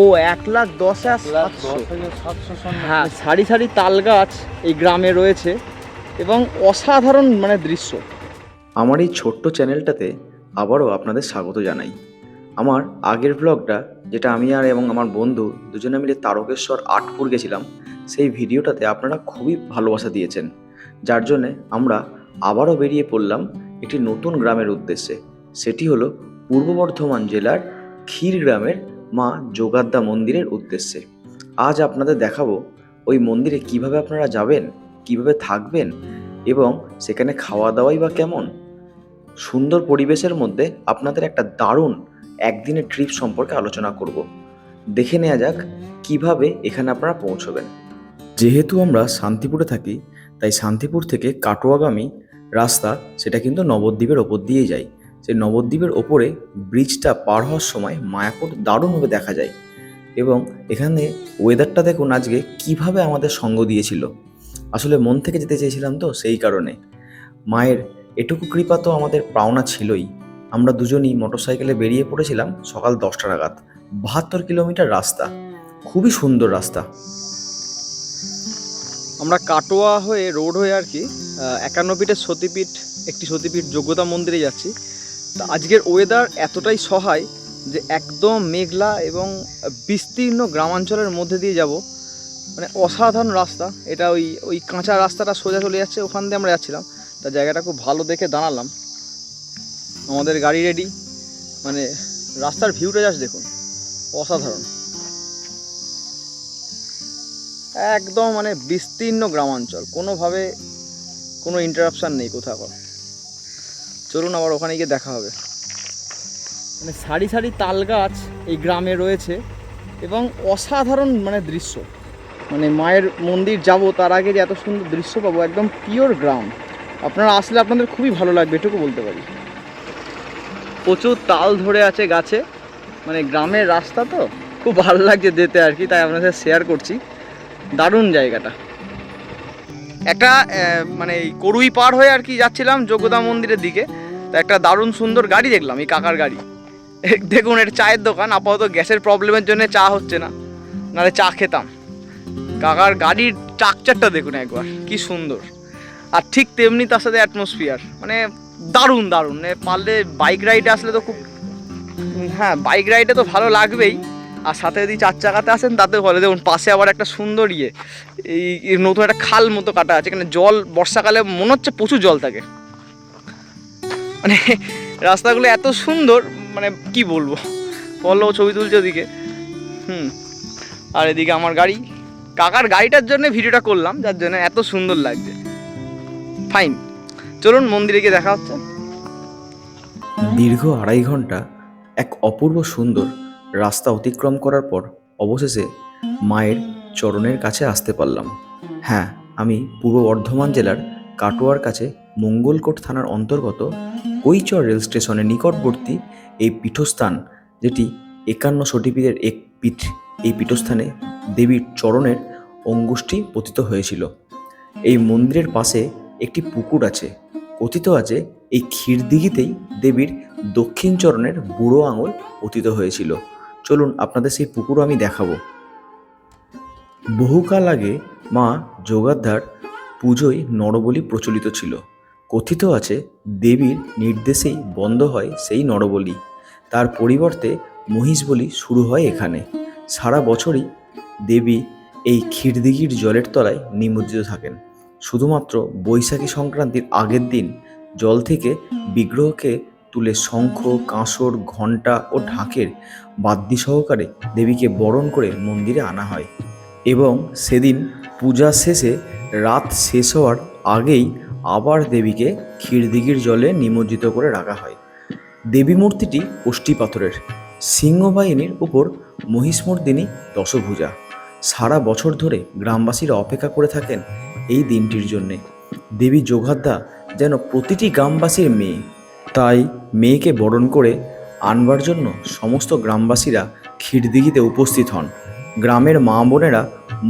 ও এক লাখ দশ হাজার সাতশো। হ্যাঁ সারি সারি তাল গাছ এই গ্রামে রয়েছে এবং অসাধারণ মানে দৃশ্য। আমার এই ছোট্ট চ্যানেলটাতে আবারও আপনাদের স্বাগত জানাই। আমার আগের ব্লগটা যেটা আমি আর এবং আমার বন্ধু দুজনে মিলে তারকেশ্বর আটপুর গেছিলাম সেই ভিডিওটাতে আপনারা খুবই ভালোবাসা দিয়েছেন। যার জন্যে আমরা আবারও বেরিয়ে পড়লাম একটি নতুন গ্রামের উদ্দেশ্যে। সেটি হলো পূর্ব বর্ধমান জেলার ক্ষীর গ্রামের মা যোগাদ্দা মন্দিরের উদ্দেশ্যে। আজ আপনাদের দেখাবো ওই মন্দিরে কীভাবে আপনারা যাবেন, কীভাবে থাকবেন এবং সেখানে খাওয়া দাওয়াই বা কেমন। সুন্দর পরিবেশের মধ্যে আপনাদের একটা দারুণ একদিনের ট্রিপ সম্পর্কে আলোচনা করব। দেখে নেওয়া যাক কীভাবে এখানে আপনারা পৌঁছবেন। যেহেতু আমরা শান্তিপুরে থাকি, তাই শান্তিপুর থেকে কাটোয়াগামী রাস্তা সেটা কিন্তু নবদ্বীপের ওপর দিয়েই যায়। সেই নবদ্বীপের ওপরে ব্রিজটা পার হওয়ার সময় মায়াপুর দারুণভাবে দেখা যায় এবং এখানে ওয়েদারটা দেখুন আজকে কীভাবে আমাদের সঙ্গ দিয়েছিল। আসলে মন থেকে যেতে চেয়েছিলাম তো সেই কারণে। মায়ের এটুকু কৃপা তো আমাদের পাওনা ছিলই। আমরা দুজনই মোটরসাইকেলে বেরিয়ে পড়েছিলাম সকাল দশটা নাগাদ। বাহাত্তর কিলোমিটার রাস্তা। খুবই সুন্দর রাস্তা। আমরা কাটোয়া হয়ে, রোড হয়ে আর কি একান্ন পিঠের সতীপীঠ, একটি সতীপীঠ যোগ্যতা মন্দিরে যাচ্ছি। তা আজকের ওয়েদার এতটাই সহায় যে একদম মেঘলা এবং বিস্তীর্ণ গ্রামাঞ্চলের মধ্যে দিয়ে যাব। মানে অসাধারণ রাস্তা। এটা ওই ওই কাঁচা রাস্তাটা সোজা চলে যাচ্ছে, ওখান দিয়ে আমরা যাচ্ছিলাম। তা জায়গাটা খুব ভালো দেখে দাঁড়ালাম। আমাদের গাড়ি রেডি মানে রাস্তার ভিউটা জাস্ট দেখুন। অসাধারণ। একদম মানে বিস্তীর্ণ গ্রামাঞ্চল। কোনোভাবে কোনো ইন্টারাপশান নেই কোথাও। চলুন আবার ওখানে গিয়ে দেখা হবে। মানে সারি সারি তাল গাছ এই গ্রামে রয়েছে এবং অসাধারণ মানে দৃশ্য। মানে মায়ের মন্দির যাব তার আগে যে এত সুন্দর দৃশ্য পাবো, একদম পিওর গ্রাম আপনারা আসলে আপনাদের খুবই ভালো লাগবে, এটুকু বলতে পারি। প্রচুর তাল ধরে আছে গাছে। মানে গ্রামের রাস্তা তো, খুব ভালো লাগছে যেতে আর কি, তাই আপনাদের শেয়ার করছি। দারুণ জায়গাটা। একটা মানে করুই পার হয়ে আর কি যাচ্ছিলাম যোগ্যতা মন্দিরের দিকে। তা একটা দারুণ সুন্দর গাড়ি দেখলাম, এই কাকার গাড়ি। দেখুন, এটা চায়ের দোকান, আপাতত গ্যাসের প্রবলেমের জন্য চা হচ্ছে না, নাহলে চা খেতাম। কাকার গাড়ির স্ট্রাকচারটা দেখুন একবার, কি সুন্দর। আর ঠিক তেমনি তার সাথে অ্যাটমসফিয়ার মানে দারুণ দারুণ। পারলে বাইক রাইডে আসলে তো খুব হ্যাঁ বাইক রাইডে তো ভালো লাগবেই। আর সাথে যদি চার চাকাতে আসেন তাতে ভালো। দেখুন, পাশে আবার একটা সুন্দর ইয়ে এই নতুন একটা খাল মতো কাটা আছে, এখানে জল, বর্ষাকালে মনে হচ্ছে প্রচুর জল থাকে। মানে রাস্তাগুলো এত সুন্দর মানে কি বলব? বলল ছবি তুলছে ওদিকে। হুম, আর এদিকে আমার গাড়ি। কাকার গাড়িটার জন্য ভিডিওটা করলাম, যার জন্য এত সুন্দর লাগছে। ফাইন চলুন মন্দিরে গিয়ে দেখা হচ্ছে। দীর্ঘ আড়াই ঘণ্টা এক অপূর্ব সুন্দর রাস্তা অতিক্রম করার পর অবশেষে মায়ের চরণের কাছে আসতে পারলাম। হ্যাঁ আমি পূর্ব বর্ধমান জেলার কাটোয়ার কাছে মঙ্গলকোট থানার অন্তর্গত কৈচর রেল স্টেশনের নিকটবর্তী এই পীঠস্থান, যেটি একান্ন সটিপীঠের এক পীঠ, এই পীঠস্থানে দেবীর চরণের অঙ্গুষ্ঠী পতিত হয়েছিল। এই মন্দিরের পাশে একটি পুকুর আছে, কথিত আছে এই ক্ষীরদিঘিতেই দেবীর দক্ষিণ চরণের বুড়ো আঙুল পতিত হয়েছিল। চলুন আপনাদের সেই পুকুরও আমি দেখাবো। বহুকাল আগে মা যোগাদ্ধার পুজোয় নরবলি প্রচলিত ছিল। কথিত আছে, দেবীর নির্দেশেই বন্ধ হয় সেই নরবলি। তার পরিবর্তে মহিষ বলি শুরু হয় এখানে। সারা বছরই দেবী এই ক্ষীরদিঘির জলের তলায় নিমজ্জিত থাকেন। শুধুমাত্র বৈশাখী সংক্রান্তির আগের দিন জল থেকে বিগ্রহকে তুলে শঙ্খ, কাঁসর, ঘণ্টা ও ঢাকের বাদ্যি সহকারে দেবীকে বরণ করে মন্দিরে আনা হয়। এবং সেদিন পূজা শেষে রাত শেষ হওয়ার আগেই আবার দেবীকে ক্ষীরদিঘির জলে নিমজ্জিত করে রাখা হয়। দেবী মূর্তিটি অষ্টি পাথরের। সিংহবাহিনীর উপর মহিষমর্দিনী দশভুজা। সারা বছর ধরে গ্রামবাসীরা অপেক্ষা করে থাকেন এই দিনটির জন্যে। দেবী যোগাদ্দা যেন প্রতিটি গ্রামবাসীর মেয়ে। তাই মেয়েকে বরণ করে আনবার জন্য সমস্ত গ্রামবাসীরা ক্ষীরদিঘিতে উপস্থিত হন। গ্রামের মা বোনেরা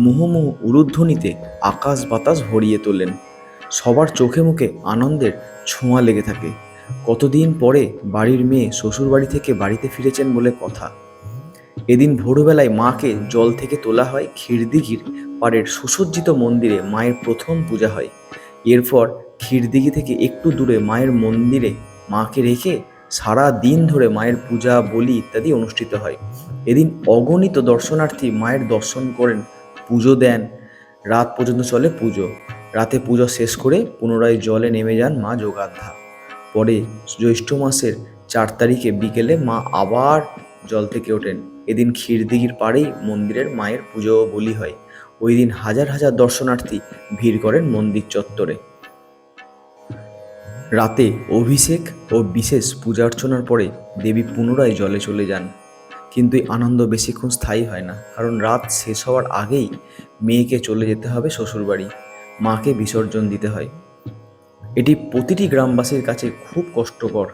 মুহুমুহু উরুধ্বনিতে আকাশ বাতাস ভরিয়ে তোলেন। সবার চোখে মুখে আনন্দের ছোঁয়া লেগে থাকে। কতদিন পরে বাড়ির মেয়ে শ্বশুর বাড়ি থেকে বাড়িতে ফিরেছেন বলে কথা। এদিন ভোরবেলায় মাকে জল থেকে তোলা হয়, ক্ষীরদিঘির পাড়ের সুসজ্জিত মন্দিরে মায়ের প্রথম পূজা হয়। এরপর ক্ষীরদিঘি থেকে একটু দূরে মায়ের মন্দিরে মাকে রেখে সারা দিন ধরে মায়ের পূজা, বলি ইত্যাদি অনুষ্ঠিত হয়। এদিন অগণিত দর্শনার্থী মায়ের দর্শন করেন, পুজো দেন, রাত পর্যন্ত চলে পুজো। রাতে পুজো শেষ করে পুনরায় জলে নেমে যান মা যোগাধ্যা পরে জ্যৈষ্ঠ মাসের চার তারিখে বিকেলে মা আবার জল থেকে ওঠেন। এদিন ক্ষীরদিঘির পাড়েই মন্দিরের মায়ের পুজো, বলি হয়। ওই দিন হাজার হাজার দর্শনার্থী ভিড় করেন মন্দির চত্বরে। রাতে অভিষেক ও বিশেষ পূজা অর্চনার পরে দেবী পুনরায় জলে চলে যান। কিন্তু এই আনন্দ বেশিক্ষণ স্থায়ী হয় না, কারণ রাত শেষ হওয়ার আগেই মেয়েকে চলে যেতে হবে শ্বশুরবাড়ি, মাকে বিসর্জন দিতে হয়। এটি প্রতিটি গ্রামবাসীর কাছে খুব কষ্টকর।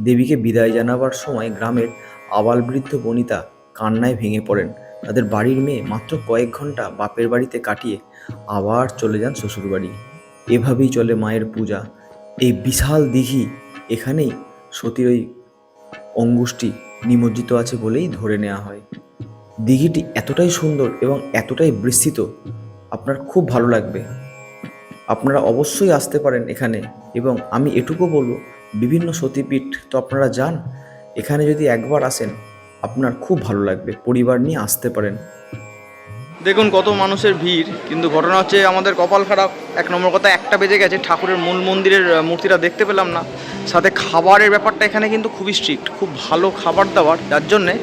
দেবীকে বিদায় জানাবার সময় গ্রামের আবালবৃদ্ধ বনিতা কান্নায় ভেঙে পড়েন। তাদের বাড়ির মেয়ে মাত্র কয়েক ঘণ্টা বাপের বাড়িতে কাটিয়ে আবার চলে যান শ্বশুরবাড়ি। এভাবেই চলে মায়ের পূজা। এই বিশাল দিঘি এখানেই সতীর ওই অঙ্গুষ্টি নিমজ্জিত আছে বলেই ধরে নেওয়া হয়। দিঘিটি এতটাই সুন্দর এবং এতটাই বিস্তৃত, আপনার খুব ভালো লাগবে। আপনারা অবশ্যই আসতে পারেন এখানে এবং আমি এটুকু বলব, বিভিন্ন সতীপীঠ তো আপনারা যান, এখানে যদি একবার আসেন আপনার খুব ভালো লাগবে, পরিবার নিয়ে আসতে পারেন। দেখুন কত মানুষের ভিড় কিন্তু ঘটনা হচ্ছে আমাদের কপাল খারাপ। এক নম্বর কথা একটা বেজে গেছে ঠাকুরের মূল মন্দিরের মূর্তিটা দেখতে পেলাম না। সাথে খাবারের ব্যাপারটা এখানে কিন্তু খুবই স্ট্রিক্ট খুব ভালো খাবার দাবার। যার জন্যে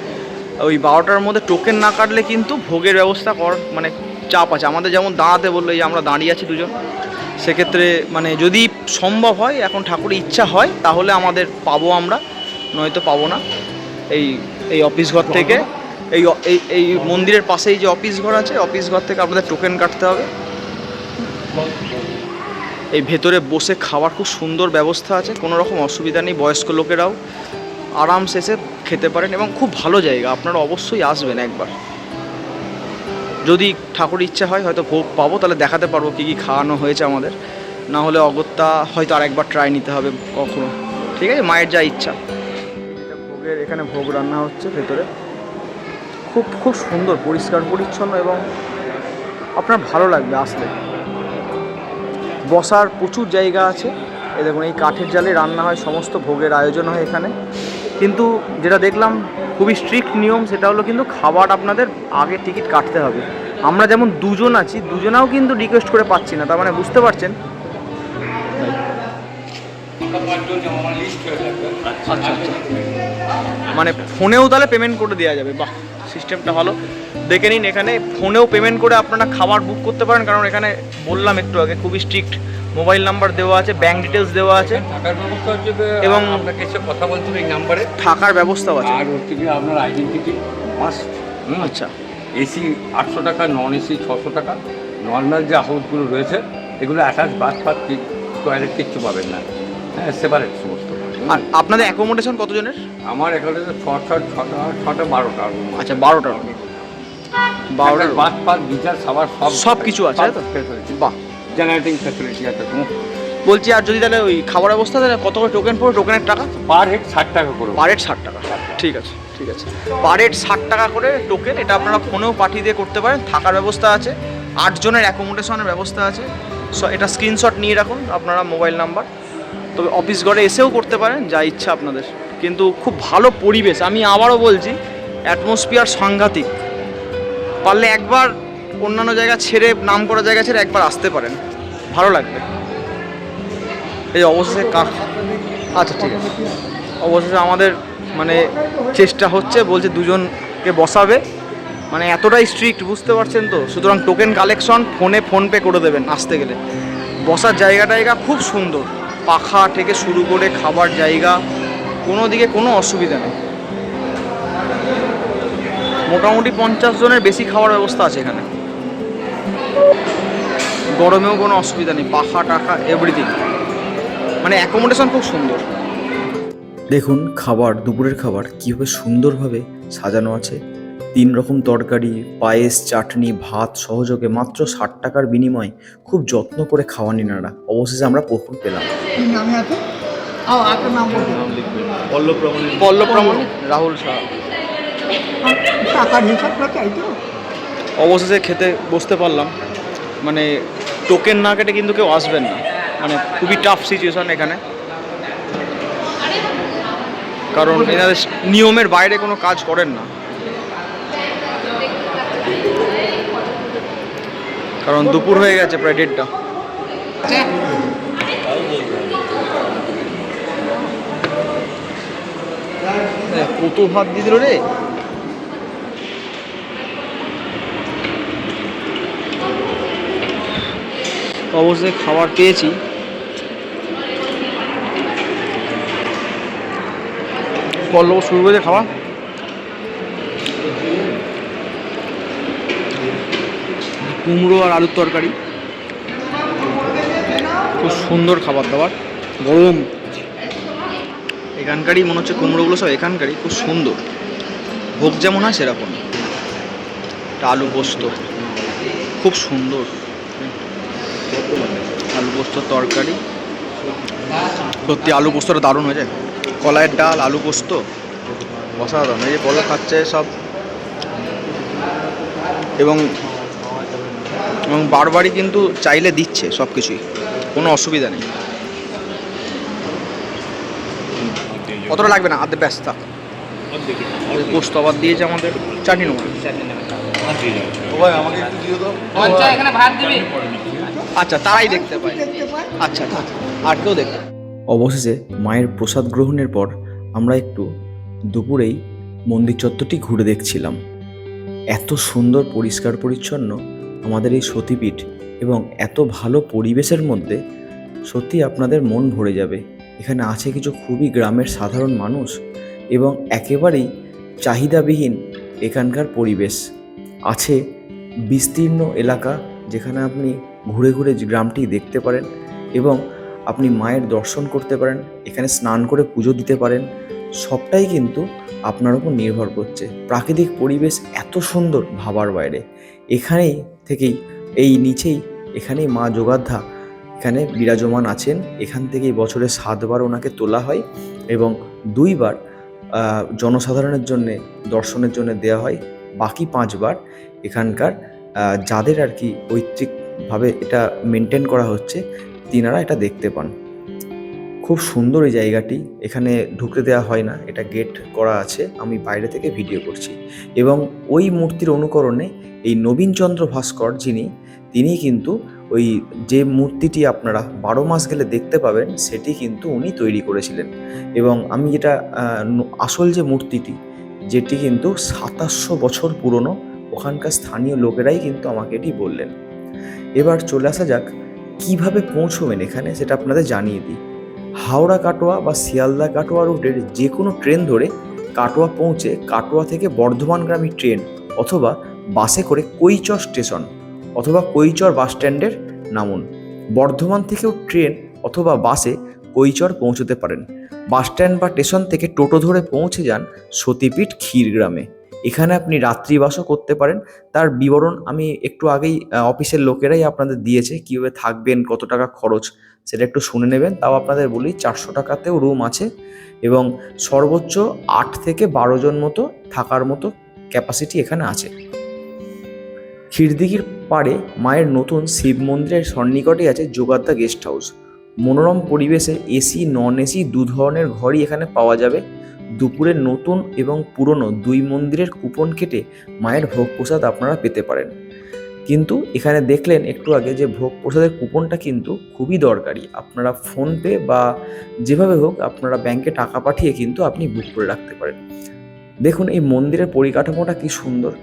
ওই বারোটার মধ্যে টোকেন না কাটলে কিন্তু ভোগের ব্যবস্থা কর মানে চাপ আছে। আমাদের যেমন দাঁড়াতে বলল এই যে আমরা দাঁড়িয়ে আছি দুজন। সেক্ষেত্রে মানে যদি সম্ভব হয় এখন ঠাকুরের ইচ্ছা হয় তাহলে আমাদের পাবো আমরা নয়তো পাবো না। এই এই অফিস ঘর থেকে। এই এই মন্দিরের পাশেই যে অফিস ঘর আছে, অফিস ঘর থেকে আপনাদের টোকেন কাটতে হবে। এই ভেতরে বসে খাওয়ার খুব সুন্দর ব্যবস্থা আছে, কোনো রকম অসুবিধা নেই, বয়স্ক লোকেরাও আরামসে এসে খেতে পারেন এবং খুব ভালো জায়গা, আপনারা অবশ্যই আসবেন একবার। যদি ঠাকুর ইচ্ছা হয়, হয়তো ভোগ পাবো, তাহলে দেখাতে পারব কী কী খাওয়ানো হয়েছে আমাদের। না হলে অগত্যা হয়তো আর একবার ট্রাই নিতে হবে কখনো। ঠিক আছে, মায়ের যা ইচ্ছা। ভোগের, এখানে ভোগ রান্না হচ্ছে ভেতরে। খুব খুব সুন্দর পরিষ্কার পরিচ্ছন্ন এবং আপনার ভালো লাগবে আসলে। বসার প্রচুর জায়গা আছে। এ দেখুন এই কাঠের জালে রান্না হয় সমস্ত ভোগের আয়োজন হয় এখানে। কিন্তু যেটা দেখলাম খুবই স্ট্রিক্ট নিয়ম সেটা হলো কিন্তু খাবার আপনাদের আগে টিকিট কাটতে হবে। আমরা যেমন দুজন আছি দুজনাও কিন্তু রিকোয়েস্ট করে পাচ্ছি না তার মানে বুঝতে পারছেন? আচ্ছা আচ্ছা। মানে ফোনেও তাহলে পেমেন্ট করে দেওয়া যাবে বাহ। সিস্টেমটা ভালো। দেখে নিন এখানে ফোনেও পেমেন্ট করে আপনারা খাবার বুক করতে পারেন কারণ এখানে বললাম একটু আগে খুবই স্ট্রিক্ট মোবাইল নাম্বার দেওয়া আছে ব্যাংক ডিটেলস দেওয়া আছে। থাকার ব্যবস্থা হচ্ছে এবং- আপনাকে এসে কথা বলতে হবে এই নাম্বারে থাকার ব্যবস্থাও আছে। আর হচ্ছে কি আপনার আইডেন্টিটি মাস্ট আচ্ছা। এসি আটশো টাকা নন এসি ছশো টাকা নর্মাল যে হাউসগুলো রয়েছে এগুলো অ্যাটাচ বাথ ফাথ টয়লেট কিচ্ছু পাবেন না। হ্যাঁ সেপারেট সমস্ত। আর আপনাদের অ্যাকোমোডেশন কতজনের? আমার এখানে তো ছটা ছটা ছটা বারোটা। আচ্ছা বারোটার বারোটার বাথ ফাথ গিজার সাবার সব সব কিছু আছে, তো? বাহ। জেনারেটিং ফেসিলিটি আছে বলছি আর যদি তাহলে ওই খাবার ব্যবস্থা তাহলে কত করে টোকেন পড়ে টোকেনের টাকা? পার হেড ষাট টাকা করে। পার হেড ষাট টাকা। ঠিক আছে ঠিক আছে। পার হেড ষাট টাকা করে টোকেন এটা আপনারা ফোনেও পাঠিয়ে দিয়ে করতে পারেন। থাকার ব্যবস্থা আছে। আটজনের অ্যাকোমোডেশনের ব্যবস্থা আছে। সো এটা স্ক্রিনশট নিয়ে রাখুন আপনারা মোবাইল নাম্বার তবে অফিস ঘরে এসেও করতে পারেন, যা ইচ্ছা আপনাদের। কিন্তু খুব ভালো পরিবেশ, আমি আবারও বলছি অ্যাটমসফিয়ার সাংঘাতিক। পারলে একবার অন্যান্য জায়গা ছেড়ে নাম করা জায়গা ছেড়ে একবার আসতে পারেন। ভালো লাগবে। এই অবশেষে কাক আচ্ছা ঠিক আছে। অবশেষে আমাদের মানে চেষ্টা হচ্ছে, বলছে দুজনকে বসাবে। মানে এতটাই স্ট্রিক্ট বুঝতে পারছেন তো? সুতরাং টোকেন কালেকশন ফোনে ফোনপে করে দেবেন, আসতে গেলে। বসার জায়গা টায়গা খুব সুন্দর। পাখা থেকে শুরু করে খাবার জায়গা, কোনো দিকে কোনো অসুবিধা নেই। মোটামুটি পঞ্চাশ জনের বেশি খাওয়ার ব্যবস্থা আছে এখানে। গরমেও কোনো অসুবিধা নেই, পাখা টাকা এভরিথিং মানে অ্যাকোমোডেশন খুব সুন্দর। দেখুন, খাবার, দুপুরের খাবার কীভাবে সুন্দরভাবে সাজানো আছে। তিন রকম তরকারি পায়েস চাটনি ভাত সহযোগে মাত্র ষাট টাকার বিনিময়ে খুব যত্ন করে খাওয়ান এনারা। অবশেষে আমরা পুকুর পেলাম। রাহুল অবশেষে খেতে বসতে পারলাম। মানে টোকেন না কেটে কিন্তু কেউ আসবেন না। মানে খুবই টাফ সিচুয়েশন এখানে। কারণ এনাদের নিয়মের বাইরে কোনো কাজ করেন না। কারণ দুপুর হয়ে গেছে প্রায় দেড়টা। কত ভাত দিয়ে দিল রে। অবশ্যই খাবার পেয়েছি। পল্লব শুরু করেছে খাওয়া কুমড়ো আর আলুর তরকারি। খুব সুন্দর খাবার দাবার। গরম। এখানকারই মনে হচ্ছে কুমড়োগুলো সব এখানকারই, খুব সুন্দর। ভোগ যেমন হয় সেরকম। আলু পোস্ত। খুব সুন্দর। আলু পোস্তর তরকারি। সত্যি আলু পোস্তটা দারুণ হয়ে যায় কলাইয়ের ডাল, আলু পোস্ত। অসাধারণ। এই যে বলো খাচ্ছে সব। এবং এবং বারবারই কিন্তু চাইলে দিচ্ছে সব কিছুই কোনো অসুবিধা নেই। কতটা লাগবে না? আধ ব্যস্ত। থাক পোস্ত আবার দিয়েছে আমাদের। চাটনি নেব। আচ্ছা তারাই দেখতে পায়। আচ্ছা আচ্ছা আর কেউ দেখতে অবশেষে মায়ের প্রসাদ গ্রহণের পর আমরা একটু দুপুরেই মন্দির চত্বরটি ঘুরে দেখছিলাম। এত সুন্দর পরিষ্কার পরিচ্ছন্ন আমাদের এই সতীপীঠ এবং এত ভালো পরিবেশের মধ্যে সত্যি আপনাদের মন ভরে যাবে। এখানে আছে কিছু খুবই গ্রামের সাধারণ মানুষ এবং একেবারেই চাহিদাবিহীন এখানকার পরিবেশ। আছে বিস্তীর্ণ এলাকা যেখানে আপনি ঘুরে ঘুরে গ্রামটি দেখতে পারেন এবং আপনি মায়ের দর্শন করতে পারেন, এখানে স্নান করে পুজো দিতে পারেন। সবটাই কিন্তু আপনার উপর নির্ভর করছে। প্রাকৃতিক পরিবেশ এত সুন্দর ভাবার বাইরে। এখানেই থেকেই এই নিচেই এখানেই মা যোগাধ্যা এখানে বিরাজমান আছেন। এখান থেকেই বছরে সাতবার ওনাকে তোলা হয় এবং দুইবার জনসাধারণের জন্যে, দর্শনের জন্য দেওয়া হয়। বাকি পাঁচবার এখানকার যাদের আর কি ঐচ্ছিকভাবে এটা মেনটেন করা হচ্ছে, তিনারা এটা দেখতে পান। খুব সুন্দর এই জায়গাটি। এখানে ঢুকতে দেওয়া হয় না, এটা গেট করা আছে। আমি বাইরে থেকে ভিডিও করছি। এবং ওই মূর্তির অনুকরণে এই নবীনচন্দ্র ভাস্কর যিনি, তিনি কিন্তু ওই যে মূর্তিটি আপনারা বারো মাস গেলে দেখতে পাবেন, সেটি কিন্তু উনি তৈরি করেছিলেন। এবং আমি যেটা আসল যে মূর্তিটি, যেটি কিন্তু সাতাশশো বছর পুরনো, ওখানকার স্থানীয় লোকেরাই কিন্তু আমাকে এটি বললেন। এবার চলে আসা যাক, কীভাবে পৌঁছবেন এখানে, সেটা আপনাদের জানিয়ে দিই। হাওড়া, কাটোয়া বা শিয়ালদা, কাটোয়া রুটের যে কোনো ট্রেন ধরে কাটোয়া পৌঁছে কাটোয়া থেকে বর্ধমানগামী ট্রেন অথবা বাসে করে কৈচর স্টেশন অথবা কৈচর বাস স্ট্যান্ডের নামুন। বর্ধমান থেকেও ট্রেন অথবা বাসে কৈচর পৌঁছতে পারেন। বাস স্ট্যান্ড বা স্টেশন থেকে টোটো ধরে পৌঁছে যান সতীপীঠ ক্ষীরগ্রামে। এখানে আপনি রাত্রিবাসও করতে পারেন। তার বিবরণ আমি একটু আগেই অফিসের লোকেরাই আপনাদের দিয়েছে। কীভাবে থাকবেন, কত টাকা খরচ সেটা একটু শুনে নেবেন। তাও আপনাদের বলি, চারশো টাকাতেও রুম আছে এবং সর্বোচ্চ আট থেকে বারো জন মতো থাকার মতো ক্যাপাসিটি এখানে আছে। ক্ষীরদিঘির পাড়ে মায়ের নতুন শিব মন্দিরের সন্নিকটে আছে যোগাদ্দা গেস্ট হাউস মনোরম পরিবেশে এসি নন এসি দু ধরনের ঘরই এখানে পাওয়া যাবে। দুপুরে নতুন এবং পুরনো দুই মন্দিরের কুপন কেটে মায়ের ভোগ প্রসাদ আপনারা পেতে পারেন। কিন্তু এখানে দেখলেন একটু আগে যে ভোগ প্রসাদের কুপনটা কিন্তু খুবই দরকারি। আপনারা ফোনপে বা যেভাবে হোক আপনারা ব্যাংকে টাকা পাঠিয়ে কিন্তু আপনি বুক করে রাখতে পারেন। দেখুন এই মন্দিরের পরিকাঠামোটা কি সুন্দর,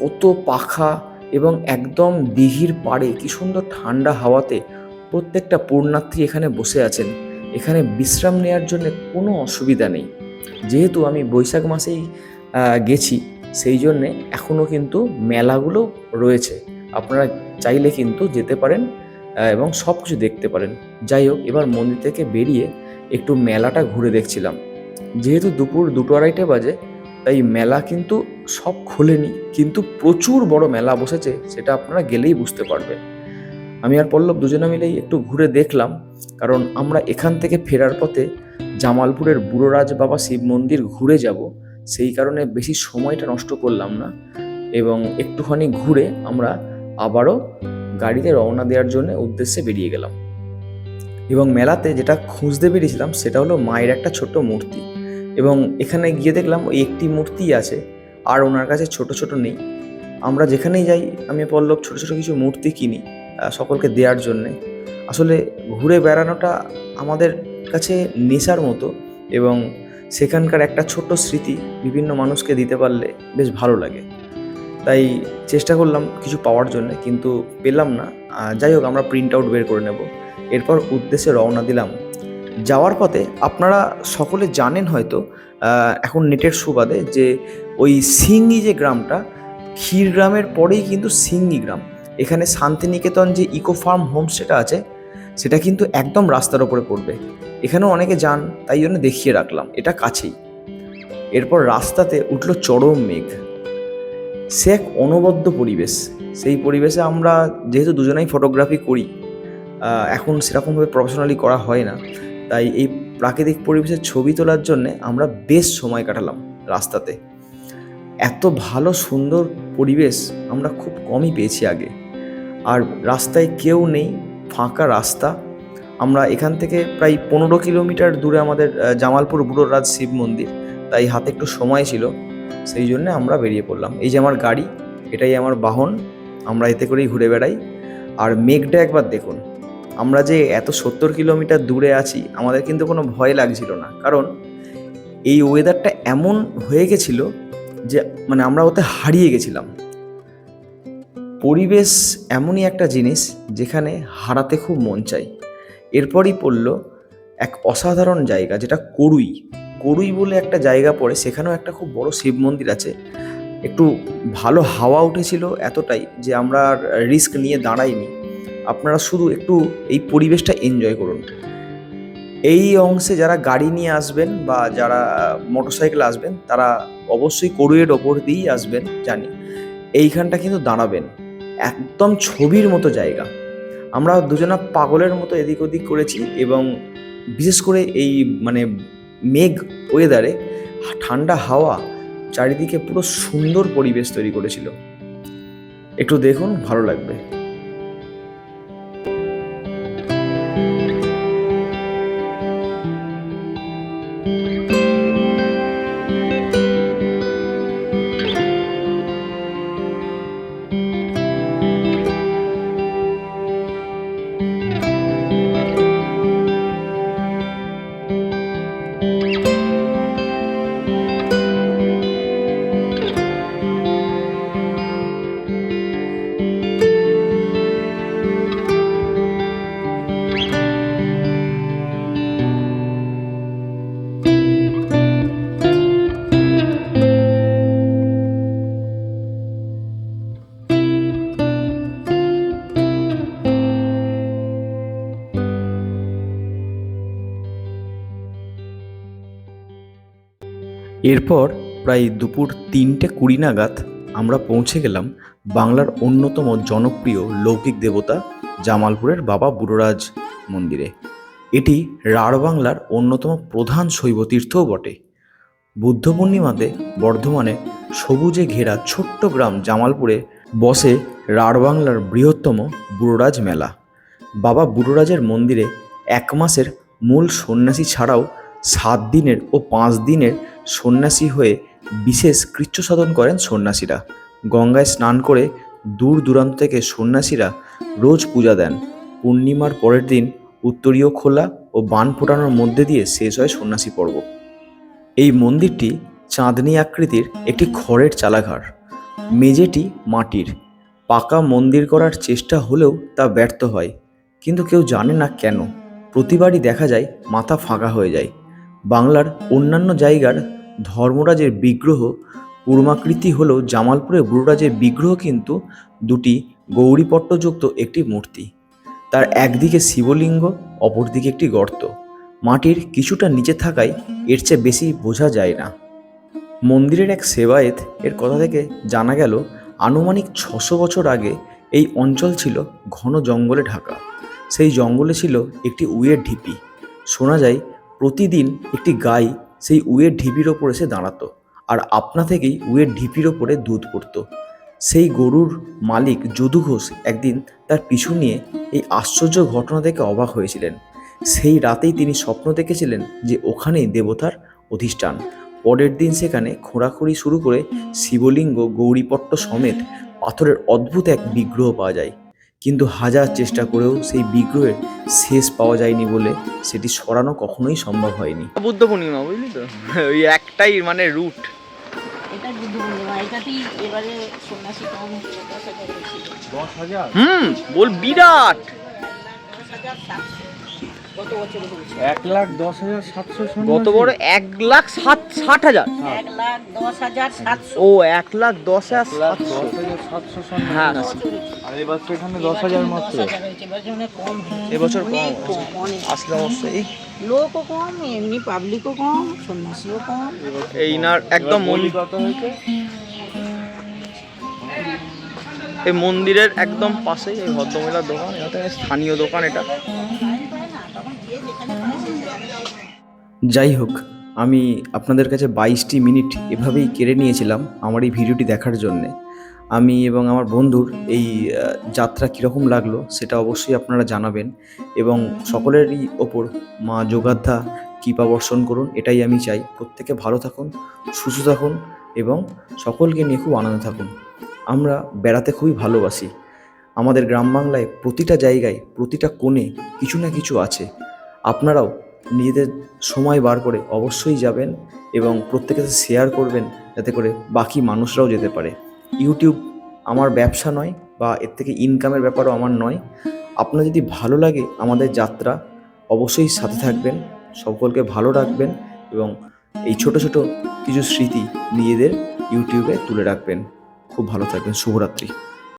কত পাখা এবং একদম দিঘির পাড়ে কি সুন্দর ঠান্ডা হাওয়াতে প্রত্যেকটা পূর্ণার্থী এখানে বসে আছেন। এখানে বিশ্রাম নেওয়ার জন্য কোনো অসুবিধা নেই। যেহেতু আমি বৈশাখ মাসেই গেছি, সেই জন্যে এখনও কিন্তু মেলাগুলো রয়েছে। আপনারা চাইলে কিন্তু যেতে পারেন এবং সব কিছু দেখতে পারেন। যাই হোক, এবার মন্দির থেকে বেরিয়ে একটু মেলাটা ঘুরে দেখছিলাম। যেহেতু দুপুর দুটো আড়াইটে বাজে, তাই মেলা কিন্তু সব খোলেনি। কিন্তু প্রচুর বড় মেলা বসেছে, সেটা আপনারা গেলেই বুঝতে পারবেন। আমি আর পল্লব দুজনে মিলেই একটু ঘুরে দেখলাম, কারণ আমরা এখান থেকে ফেরার পথে জামালপুরের বুড়োরাজ বাবা শিব মন্দির ঘুরে যাব। সেই কারণে বেশি সময়টা নষ্ট করলাম না, এবং একটুখানি ঘুরে আমরা আবারও গাড়িতে রওনা দেওয়ার জন্য উদ্দেশ্যে বেরিয়ে গেলাম। এবং মেলাতে যেটা খুঁজতে বেরিয়েছিলাম সেটা হলো মায়ের একটা ছোট্ট মূর্তি। এবং এখানে গিয়ে দেখলাম ওই একটি মূর্তি আছে, আর ওনার কাছে ছোট ছোট নেই। আমরা যেখানেই যাই, আমি পল্লব ছোট ছোট কিছু মূর্তি কিনি সকলকে দেওয়ার জন্যে। আসলে ঘুরে বেড়ানোটা আমাদের কাছে নেশার মতো এবং সেখানকার একটা ছোট্ট স্মৃতি বিভিন্ন মানুষকে দিতে পারলে বেশ ভালো লাগে। তাই চেষ্টা করলাম কিছু পাওয়ার জন্য, কিন্তু পেলাম না। যাই হোক, আমরা প্রিন্ট আউট বের করে নেব। এরপর উদ্দেশ্যে রওনা দিলাম। যাওয়ার পথে আপনারা সকলে জানেন হয়তো এখন নেটের সুবাদে যে ওই সিঙ্গি যে গ্রামটা, ক্ষীর গ্রামের পরেই কিন্তু সিঙ্গি গ্রাম। এখানে শান্তিনিকেতন যে ইকো ফার্ম হোমস্টেটা আছে, সেটা কিন্তু একদম রাস্তার ওপরে পড়বে। এখানেও অনেকে যান, তাই জন্য দেখিয়ে রাখলাম। এটা কাছেই। এরপর রাস্তাতে উঠল চরম মেঘ। সে এক অনবদ্য পরিবেশ। সেই পরিবেশে আমরা যেহেতু দুজনেই ফটোগ্রাফি করি এখন সেরকমভাবে প্রফেশনালি করা হয় না। তাই এই প্রাকৃতিক পরিবেশের ছবি তোলার জন্য আমরা বেশ সময় কাটালাম রাস্তাতে। এত ভালো সুন্দর পরিবেশ আমরা খুব কমই পেয়েছি আগে। আর রাস্তায় কেউ নেই, ফাঁকা রাস্তা। আমরা এখান থেকে প্রায় পনেরো কিলোমিটার দূরে আমাদের জামালপুর বুড়োরাজ শিব মন্দির। তাই হাতে একটু সময় ছিল। সেই জন্য আমরা বেরিয়ে পড়লাম। এই যে আমার গাড়ি, এটাই আমার বাহন, আমরা এতে করেই ঘুরে বেড়াই। আর মেঘটা একবার দেখুন, আমরা যে এত সত্তর কিলোমিটার দূরে আছি, আমাদের কিন্তু কোনো ভয় লাগছিল না। কারণ এই ওয়েদারটা এমন হয়ে গেছিল যে মানে আমরা ওতে হারিয়ে গেছিলাম। পরিবেশ এমনই একটা জিনিস যেখানে হারাতে খুব মন চাই এরপরই পড়ল এক অসাধারণ জায়গা যেটা করুই। করুই বলে একটা জায়গা পড়ে, সেখানেও একটা খুব বড় শিব মন্দির আছে। একটু ভালো হাওয়া উঠেছিল এতটাই যে আমরা রিস্ক নিয়ে দাঁড়াইনি। আপনারা শুধু একটু এই পরিবেশটা এনজয় করুন। এই অংশে যারা গাড়ি নিয়ে আসবেন বা যারা মোটর মোটরসাইকেল আসবেন, তারা অবশ্যই করুয়ের ওপর দিয়েই আসবেন, জানি। এইখানটা কিন্তু দাঁড়াবেন। একদম ছবির মতো জায়গা। আমরা দুজনা পাগলের মতো এদিক ওদিক করেছি এবং বিশেষ করে এই মানে মেঘ ওয়েদারে ঠান্ডা হাওয়া চারিদিকে পুরো সুন্দর পরিবেশ তৈরি করেছিল। একটু দেখুন ভালো লাগবে। এরপর প্রায় দুপুর তিনটে কুড়ি নাগাদ আমরা পৌঁছে গেলাম বাংলার অন্যতম জনপ্রিয় লৌকিক দেবতা জামালপুরের বাবা বুড়োরাজ মন্দিরে। এটি রাঢ় বাংলার অন্যতম প্রধান শৈব তীর্থও বটে। বুদ্ধ পূর্ণিমাতে বর্ধমানে সবুজে ঘেরা ছোট্ট গ্রাম জামালপুরে বসে রাঢ় বাংলার বৃহত্তম বুড়োরাজ মেলা। বাবা বুড়োরাজের মন্দিরে এক মাসের মূল সন্ন্যাসী ছাড়াও সাত দিনের ও পাঁচ দিনের সন্ন্যাসী হয়ে বিশেষ কৃচ্ছ সাধন করেন সন্ন্যাসীরা। গঙ্গায় স্নান করে দূর দূরান্ত থেকে সন্ন্যাসীরা রোজ পূজা দেন। পূর্ণিমার পরের দিন উত্তরীয় খোলা ও বান ফোটানোর মধ্যে দিয়ে শেষ হয় সন্ন্যাসী পর্ব। এই মন্দিরটি চাঁদনি আকৃতির একটি খড়ের চালাঘর। মেঝেটি মাটির। পাকা মন্দির করার চেষ্টা হলেও তা ব্যর্থ হয়। কিন্তু কেউ জানে না কেন, প্রতিবারই দেখা যায় মাথা ফাঁকা হয়ে যায়। বাংলার অন্যান্য জায়গার ধর্মরাজের বিগ্রহ, পূর্মাকৃতি হলেও জামালপুরে বুড়োরাজের বিগ্রহ কিন্তু দুটি গৌরীপট্টযুক্ত একটি মূর্তি। তার একদিকে শিবলিঙ্গ, অপরদিকে একটি গর্ত। মাটির কিছুটা নিচে থাকায় এর চেয়ে বেশি বোঝা যায় না। মন্দিরের এক সেবায়েত এর কথা থেকে জানা গেল, আনুমানিক ছশো বছর আগে এই অঞ্চল ছিল ঘন জঙ্গলে ঢাকা। সেই জঙ্গলে ছিল একটি উয়ের ঢিপি। শোনা যায়, প্রতিদিন একটি গাই সেই উয়ের ঢিপির ওপর এসে দাঁড়াতো আর আপনা থেকেই উয়ের ঢিপির ওপরে দুধ পড়তো সেই গরুর মালিক যদু ঘোষ একদিন তার পিছু নিয়ে এই আশ্চর্য ঘটনা দেখে অবাক হয়েছিলেন। সেই রাতেই তিনি স্বপ্ন দেখেছিলেন যে ওখানেই দেবতার অধিষ্ঠান। পরের দিন সেখানে খোঁড়াখুড়ি শুরু করে শিবলিঙ্গ, গৌরীপট্ট সমেত পাথরের অদ্ভুত এক বিগ্রহ পাওয়া যায়। কিন্তু হাজার চেষ্টা করেও সেই বিগ্রহের শেষ পাওয়া যায়নি বলে সেটি সরানো কখনোই সম্ভব হয়নি। বুদ্ধ পূর্ণিমা বুঝলি তো? ওই একটাই মানে রুট এটা বুদ্ধ পূর্ণিমা এটাতেই এবারে সন্ন্যাসী কম দশ হাজার হয়েছিল। দশ হাজার? হুম বল বিরাট! এক লাখ দশ হাজার সাতশো গত বড়? এক লাখ সাত ষাট হাজার। এক লাখ দশ হাজার সাতশো। ও এক লাখ দশ হাজার সাতশো। হ্যাঁ। আর এখানে দশ হাজার মাত্র। হয়েছে। এবছর কম অনেক আসলে অবশ্যই লোকও কম এমনি পাবলিকও কম সন্ন্যাসীও কম। এই একদম এই মন্দিরের একদম পাশেই এই ভদ্রমহিলার দোকান এটা স্থানীয় দোকান এটা। যাই হোক আমি আপনাদের কাছে বাইশটি মিনিট এভাবেই কেড়ে নিয়েছিলাম আমার এই ভিডিওটি দেখার জন্যে। আমি এবং আমার বন্ধুর এই যাত্রা কীরকম লাগল সেটা অবশ্যই আপনারা জানাবেন এবং সকলেরই ওপর মা যোগাধ্যা কৃপা বর্ষণ করুন, এটাই আমি চাই। প্রত্যেকে ভালো থাকুন, সুস্থ থাকুন এবং সকলকে নিয়ে খুব আনন্দে থাকুন। আমরা বেড়াতে খুবই ভালোবাসি। আমাদের গ্রাম বাংলায় প্রতিটা জায়গায়, প্রতিটা কোণে কিছু না কিছু আছে। আপনারাও নিজেদের সময় বার করে অবশ্যই যাবেন এবং প্রত্যেকের সাথে শেয়ার করবেন যাতে করে বাকি মানুষরাও যেতে পারে। ইউটিউব আমার ব্যবসা নয় বা এর থেকে ইনকামের ব্যাপারও আমার নয়। আপনার যদি ভালো লাগে আমাদের যাত্রা, অবশ্যই সাথে থাকবেন, সকলকে ভালো রাখবেন এবং এই ছোট ছোট কিছু স্মৃতি নিজেদের ইউটিউবে তুলে রাখবেন। খুব ভালো থাকবেন, শুভরাত্রি।